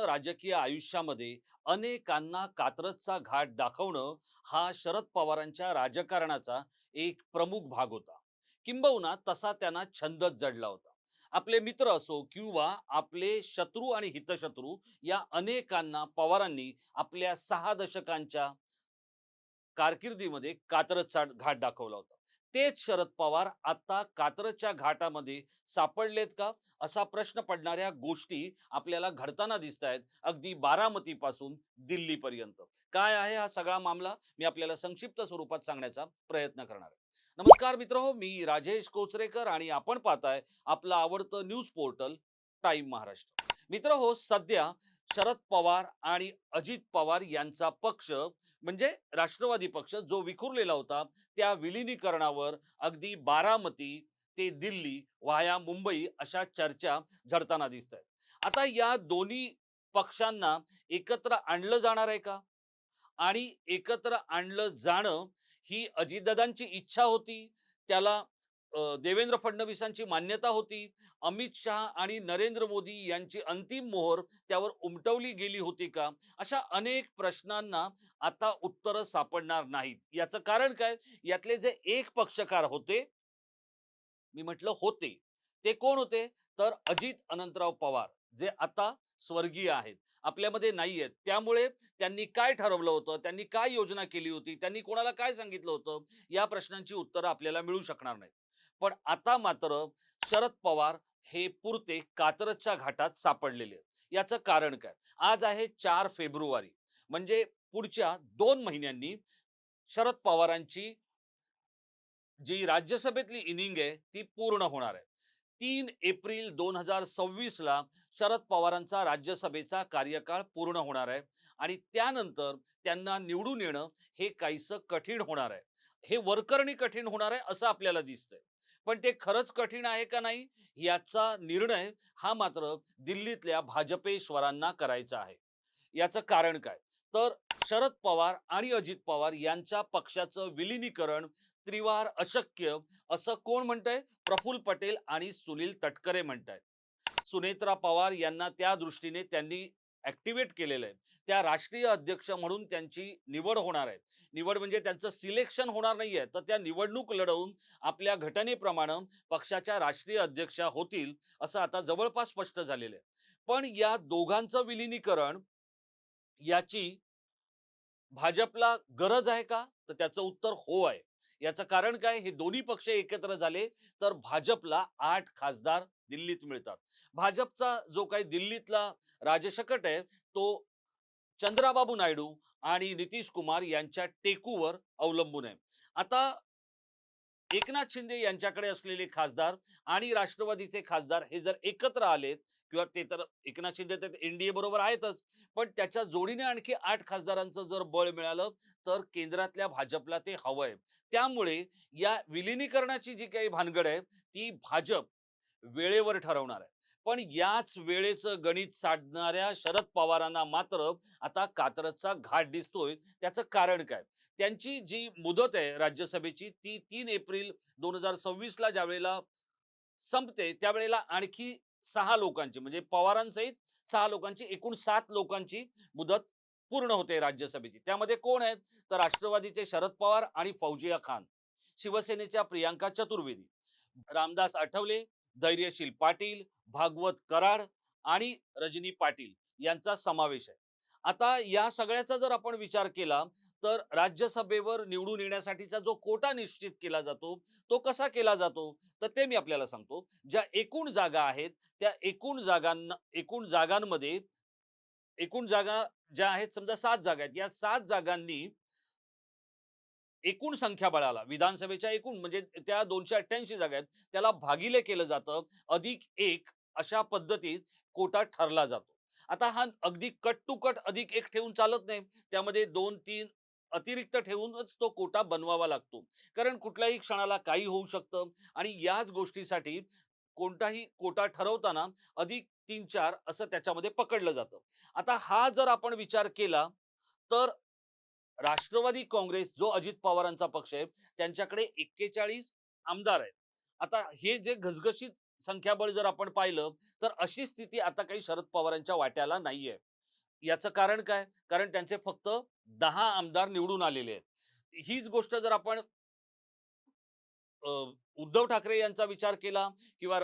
संपूर्ण राजकीय आयुष्यामध्ये अनेकांना कात्रजचा घाट दाखवणं हा शरद पवारांच्या राजकारणाचा एक प्रमुख भाग होता. किंबहुना तसा त्यांना छंदच जडला होता. आपले मित्र असो किंवा आपले शत्रू आणि हितशत्रू या अनेकांना पवारांनी आपल्या सहा दशकांच्या कारकिर्दीमध्ये कात्रजचा घाट दाखवला होता. तेच शरद पवार आता कात्रजच्या घाटामध्ये सापडलेत का? असा प्रश्न पडणाऱ्या गोष्टी आपल्याला घडताना दिसत आहेत अगदी बारामतीपासून दिल्लीपर्यंत. काय आहे हा सगळा मामला? मी आपल्याला संक्षिप्त स्वरूपात सांगण्याचा प्रयत्न करणार आहे. नमस्कार मित्र हो मी राजेश कोचरेकर आणि आपण पाहताय आपलं आवडतं न्यूज पोर्टल टाइम महाराष्ट्र. मित्र हो सध्या शरद पवार आणि अजित पवार यांचा पक्ष म्हणजे राष्ट्रवादी पक्ष जो विखुरलेला होता त्या विलिनीकरणावर अगदी बारामती ते दिल्ली वाया मुंबई अशा चर्चा झडताना दिसत आहेत आता या दोन्ही पक्षांना एकत्र आणलं जाणार आहे का? आणि एकत्र आणलं जाणं ही अजितदादांची इच्छा होती? त्याला देवेंद्र फडणवीसांची मान्यता होती. अमित शहा आणि नरेंद्र मोदी यांची अंतिम मोहर त्यावर उमटवली गेली होती का? अशा अनेक प्रश्नांना आता उत्तरं सापडणार नाहीत. याचं कारण काय? यातले जे एक पक्षकार होते मी म्हटलं होते. ते कोण होते? तर अजित अनंतराव पवार जे आता स्वर्गीय आहेत. आपल्यामध्ये नाही आहेत त्यामुळे त्यांनी काय ठरवलं होतं? त्यांनी काय योजना केली होती? त्यांनी कोणाला काय सांगितलं होतं? या प्रश्नांची उत्तरं आपल्याला मिळू शकणार नाहीत. पण आता मात्र शरद पवार हे पुरते कात्रजच्या घाटात सापडलेले आहेत. याचं कारण काय? आज आहे चार फेब्रुवारी. म्हणजे पुढच्या दोन महिन्यांनी शरद पवारांची जी राज्यसभेतली इनिंग आहे ती पूर्ण होणार आहे. तीन एप्रिल दोन हजार सव्वीस ला शरद पवारांचा राज्यसभेचा कार्यकाळ पूर्ण होणार आहे आणि त्यानंतर त्यांना निवडून येणं हे काहीसं कठीण होणार आहे. हे वरकरणी कठीण होणार आहे असं आपल्याला दिसतंय. पण ते खरंच कठीण आहे का नाही याचा निर्णय हा मात्र दिल्लीतल्या भाजपेश्वरांना करायचा आहे. याचं कारण काय? तर शरद पवार आणि अजित पवार यांच्या पक्षाचं विलिनीकरण त्रिवार अशक्य असं कोण म्हणतंय? प्रफुल्ल पटेल आणि सुनील तटकरे म्हणतायत. सुनेत्रा पवार यांना त्या दृष्टीने त्यांनी ऍक्टिव्हेट केलेलं आहे. त्या राष्ट्रीय अध्यक्ष म्हणून त्यांची निवड होणार आहे. निवड म्हणजे त्यांचं सिलेक्शन होणार नाहीये तर त्या निवडणूक लढवून आपल्या घटनेप्रमाणे पक्षाच्या राष्ट्रीय अध्यक्षा होतील असं आता जवळपास स्पष्ट झालेलं आहे. पण या दोघांचं विलिनीकरण याची भाजपला गरज आहे का? तर त्याचं उत्तर हो आहे. याचं कारण काय? हे दोन्ही पक्ष एकत्र झाले तर भाजपला आठ खासदार दिल्लीत मिळतात. भाजपचा जो काही दिल्लीतला राजशकट आहे तो चंद्राबाबू नायडू आणि नितीश कुमार यांच्या टेकूवर अवलंबून आहे. आता एकनाथ शिंदे यांच्याकडे असलेले खासदार आणि राष्ट्रवादीचे खासदार हे जर एकत्र आलेत किंवा ते तर एकनाथ शिंदे तर एनडीए बरोबर आहेतच पण त्याच्या जोडीने आणखी आठ खासदारांचं जर बळ मिळालं तर केंद्रातल्या भाजपला ते हवंय त्यामुळे या विलिनीकरणाची जी काही भानगड आहे ती भाजप वेळेवर ठरवणार आहे. पण याच वेळेचं गणित साधणाऱ्या शरद पवारांना मात्र आता कात्रजचा घाट दिसतोय. त्याचं कारण काय? त्यांची जी मुदत आहे राज्यसभेची ती तीन एप्रिल दोन हजार सव्वीस ला ज्या वेळेला संपते त्यावेळेला आणखी सहा लोकांची म्हणजे पवारांसहित सहा लोकांची एकूण सात लोकांची मुदत पूर्ण होते राज्यसभेची. त्यामध्ये कोण आहेत? तर राष्ट्रवादीचे शरद पवार आणि फौजिया खान शिवसेनेच्या प्रियांका चतुर्वेदी रामदास आठवले धैर्यशील पाटील भागवत कराड आणि रजनी पाटील यांचा समावेश आहे. आता या सगळ्याचा जर आपण विचार केला तर राज्यसभेवर निवडून येण्यासाठीचा जो कोटा निश्चित केला जातो तो कसा केला जातो? तर ते मी आपल्याला सांगतो. ज्या एकूण जागा आहेत त्या एकूण जागांना एकूण जागांमध्ये एकूण जागा ज्या आहेत समजा सात जागा आहेत. या सात जागांनी एकूण संख्या बळाला. विधानसभेच्या एकूण म्हणजे त्या दोनशे अठ्ठ्याऐंशी जागा आहेत. त्याला भागिले केलं जातं. अधिक एक अशा पद्धतीत कोटा ठरला जातो. आता हा अगदी कट टू कट अधिक एक ठेवून चालत नाही. त्यामध्ये दोन तीन अतिरिक्त ठेवूनच तो कोटा बनवावा लागतो. कारण कुठल्याही क्षणाला काही होऊ शकतं आणि याच गोष्टीसाठी कोणताही कोटा ठरवताना अधिक तीन चार असं त्याच्यामध्ये पकडलं जातं. आता हा जर आपण विचार केला तर राष्ट्रवादी काँग्रेस जो अजित पवारांचा पक्ष आहे त्यांच्याकडे एक्केचाळीस आमदार आहेत. आता हे जे घसघशीत संख्याबळ जर आपण पाहिलं तर अशी स्थिती आता काही शरद पवारांच्या वाट्याला नाहीये. याचं कारण काय? कारण त्यांचे फक्त दहा आमदार निवडून आलेले आहेत. हीच गोष्ट जर आपण उद्धव ठाकरे यांचा विचार केला किंवा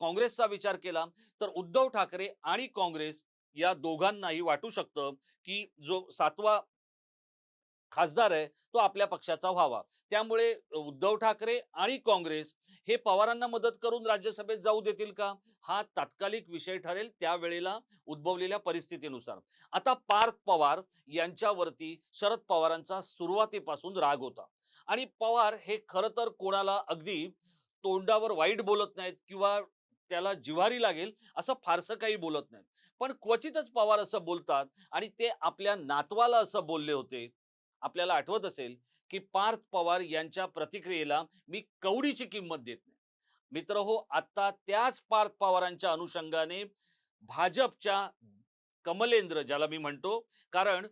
काँग्रेसचा विचार केला तर उद्धव ठाकरे आणि काँग्रेस या दोघांनाही वाटू शकतं की जो सातवा खासदार आहे तो आपल्या पक्षाचा व्हावा. त्यामुळे उद्धव ठाकरे आणि काँग्रेस हे पवारांना मदत करून राज्यसभेत जाऊ देतील का? हा तात्कालिक विषय ठरेल त्यावेळेला उद्भवलेल्या परिस्थितीनुसार. आता पार्थ पवार यांच्यावरती शरद पवारांचा सुरुवातीपासून राग होता. आणि पवार हे खरं तर कोणाला अगदी तोंडावर वाईट बोलत नाहीत किंवा त्याला जिव्हारी लागेल असं फारसं काही बोलत नाहीत. पण क्वचितच पवार असं बोलतात आणि ते आपल्या नातवाला असं बोलले होते. आपल्याला आठवत असेल की पार्थ पवार यांच्या प्रतिक्रियेला मी कवडीची किंमत देत नाही. मित्र हो आता त्याच पार्थ पवारांच्या अनुषंगाने भाजपच्या कमलेंद्र ज्याला मी म्हणतो कारण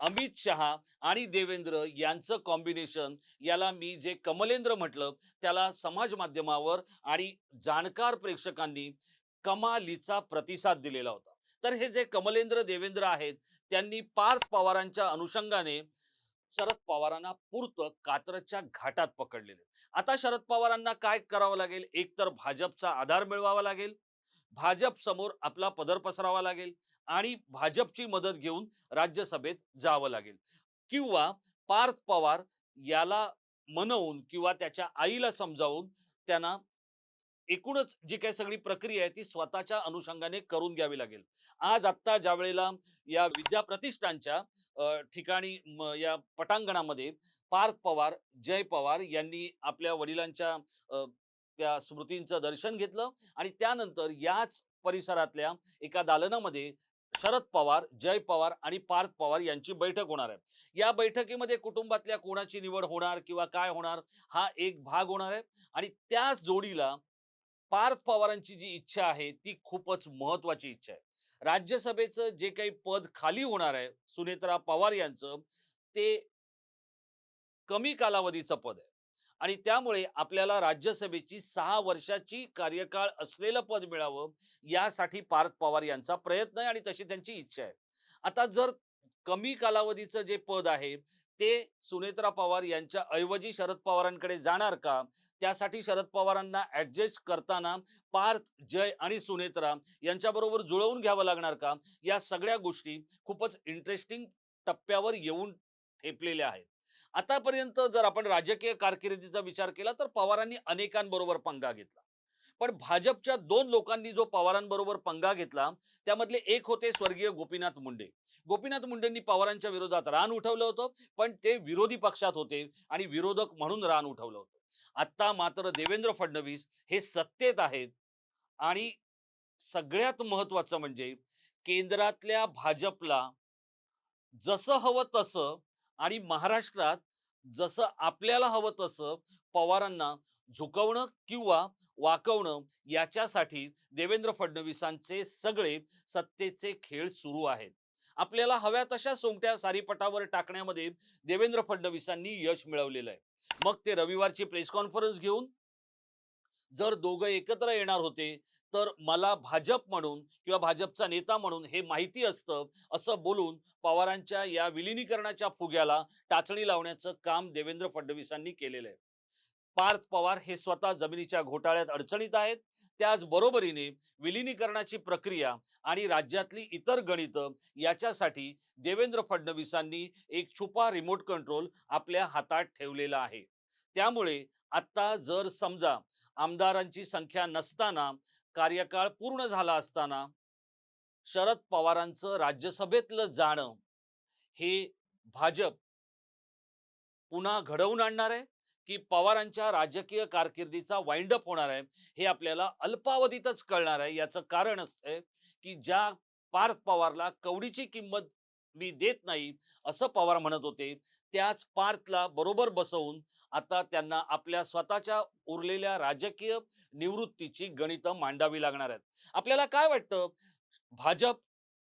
अमित शहा आणि देवेंद्र यांचं कॉम्बिनेशन याला मी जे कमलेंद्र म्हटलं त्याला समाज माध्यमावर आणि जाणकार प्रेक्षकांनी कमालीचा प्रतिसाद दिलेला होता. तर हे जे कमलेंद्र देवेंद्र आहेत त्यांनी पार्थ पवारांच्या अनुषंगाने शरद पवारांना पुरतं कात्रच्या घाटात पकडलेले. आता शरद पवारांना काय करावं लागेल? एक तर भाजपचा आधार मिळवावा लागेल भाजप समोर आपला पदर पसरावा लागेल आणि भाजपची मदत घेऊन राज्यसभेत जावं लागेल. किंवा पार्थ पवार याला मनवून किंवा त्याच्या आईला समजावून त्यांना एकूणच जी काही सगळी प्रक्रिया आहे ती स्वतःच्या अनुषंगाने करून घ्यावी लागेल. आज आत्ता ज्या वेळेला या विद्या प्रतिष्ठानच्या ठिकाणी म, या पटांगणामध्ये पार्थ पवार जय पवार यांनी आपल्या वडिलांच्या त्या स्मृतींचं दर्शन घेतलं आणि त्यानंतर याच परिसरातल्या एका दालनामध्ये शरद पवार जय पवार आणि पार्थ पवार यांची बैठक होणार आहे. या बैठकीमध्ये कुटुंबातल्या कोणाची निवड होणार किंवा काय होणार हा एक भाग होणार आहे आणि त्याच जोडीला पार्थ पवारांची जी इच्छा आहे ती खूपच महत्वाची इच्छा आहे. राज्यसभेचं जे काही पद खाली होणार आहे सुनेत्रा पवार यांचं ते कमी कालावधीचं पद आहे. आणि त्यामुळे आपल्याला राज्यसभेची सहा वर्षाची कार्यकाळ असलेलं पद मिळावं यासाठी पार्थ पवार यांचा प्रयत्न आहे आणि तशी त्यांची इच्छा आहे. आता जर कमी कालावधीचं जे पद आहे ते सुनेत्रा पवार यांच्या ऐवजी शरद पवारांकडे जाणार का? त्यासाठी शरद पवारांना ऍडजस्ट करताना पार्थ जय आणि सुनेत्रा यांच्याबरोबर जुळवून घ्यावं लागणार का? या सगळ्या गोष्टी खूपच इंटरेस्टिंग टप्प्यावर येऊन ठेपलेल्या आहेत. आतापर्यंत जर आपण राजकीय कारकिर्दीचा विचार केला तर पवारांनी अनेकांबरोबर पंगा घेतला. पण भाजपच्या दोन लोकांनी जो पवारांबरोबर पंगा घेतला त्यामधले एक होते स्वर्गीय गोपीनाथ मुंडे. गोपीनाथ मुंडेंनी पवारांच्या विरोधात रान उठवलं होतं पण ते विरोधी पक्षात होते आणि विरोधक म्हणून रान उठवलं होतं. आता मात्र देवेंद्र फडणवीस हे सत्तेत आहेत आणि सगळ्यात महत्वाचं म्हणजे केंद्रातल्या भाजपला जसं हवं तसं आणि महाराष्ट्रात जसं आपल्याला हवं तसं पवारांना झुकवणं किंवा वाकवणं याच्यासाठी देवेंद्र फडणवीसांचे सगळे सत्तेचे खेळ सुरू आहेत. आपल्याला हव्या तशा सोंगट्या सारीपटावर टाकण्यामध्ये देवेंद्र फडणवीसांनी यश मिळवलेलं आहे. मग ते रविवारची प्रेस कॉन्फरन्स घेऊन जर दोघं एकत्र येणार होते तर मला भाजप म्हणून किंवा भाजपचा नेता म्हणून हे माहिती असतं असं बोलून पवारांच्या या विलिनीकरणाच्या फुग्याला टाचणी लावण्याचं काम देवेंद्र फडणवीसांनी केलेलं आहे. पार्थ पवार हे स्वतः जमिनीच्या घोटाळ्यात अडचणीत आहेत. त्याच बरोबरीने विलिनीकरणाची प्रक्रिया आणि राज्यातली इतर गणितं याच्यासाठी देवेंद्र फडणवीसांनी एक छुपा रिमोट कंट्रोल आपल्या हातात ठेवलेला आहे. त्यामुळे आता जर समजा आमदारांची संख्या नसताना कार्यकाळ पूर्ण झाला असताना शरद पवारांचं राज्यसभेतलं जाणं हे भाजप पुन्हा घडवून आणणार आहे? की पवारांच्या राजकीय कारकिर्दीचा वाइंड अप होणार आहे हे आपल्याला अल्पावधीतच कळणार आहे. याचं कारण असं की ज्या पार्थ पवारला कवडीची किंमत मी देत नाही असं पवार म्हणत होते त्याच पार्थला बरोबर बसवून आता त्यांना आपल्या स्वतःच्या उरलेल्या राजकीय निवृत्तीची गणितं मांडावी लागणार आहेत. आपल्याला काय वाटतं? भाजप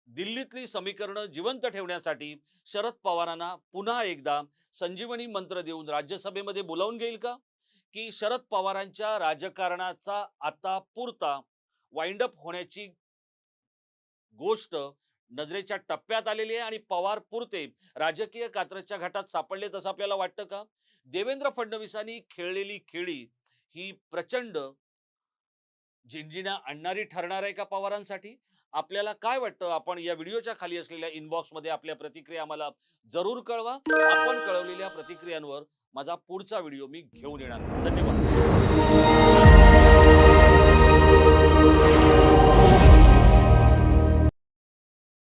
दिल्लीतली समीकरणं जिवंत ठेवण्यासाठी शरद पवारांना पुन्हा एकदा संजीवनी मंत्र देऊन राज्यसभेमध्ये बोलावून घेईल का? की शरद पवारांच्या राजकारणाचा आता पुरता वाइंडअप होण्याची गोष्ट नजरेच्या टप्प्यात आलेली आहे आणि पवार पुरते राजकीय कात्रच्या घाटात सापडले तसं आपल्याला वाटतं का? देवेंद्र फडणवीसांनी खेळलेली खेळी ही प्रचंड झिंझिण्या आणणारी ठरणार आहे का पवारांसाठी? आपल्याला काय वाटतं? आपण या व्हिडिओच्या खाली असलेल्या इनबॉक्समध्ये आपल्या प्रतिक्रिया आम्हाला जरूर कळवा. आपण कळवलेल्या प्रतिक्रियांवर माझा पुढचा व्हिडिओ मी घेऊन येणार. धन्यवाद.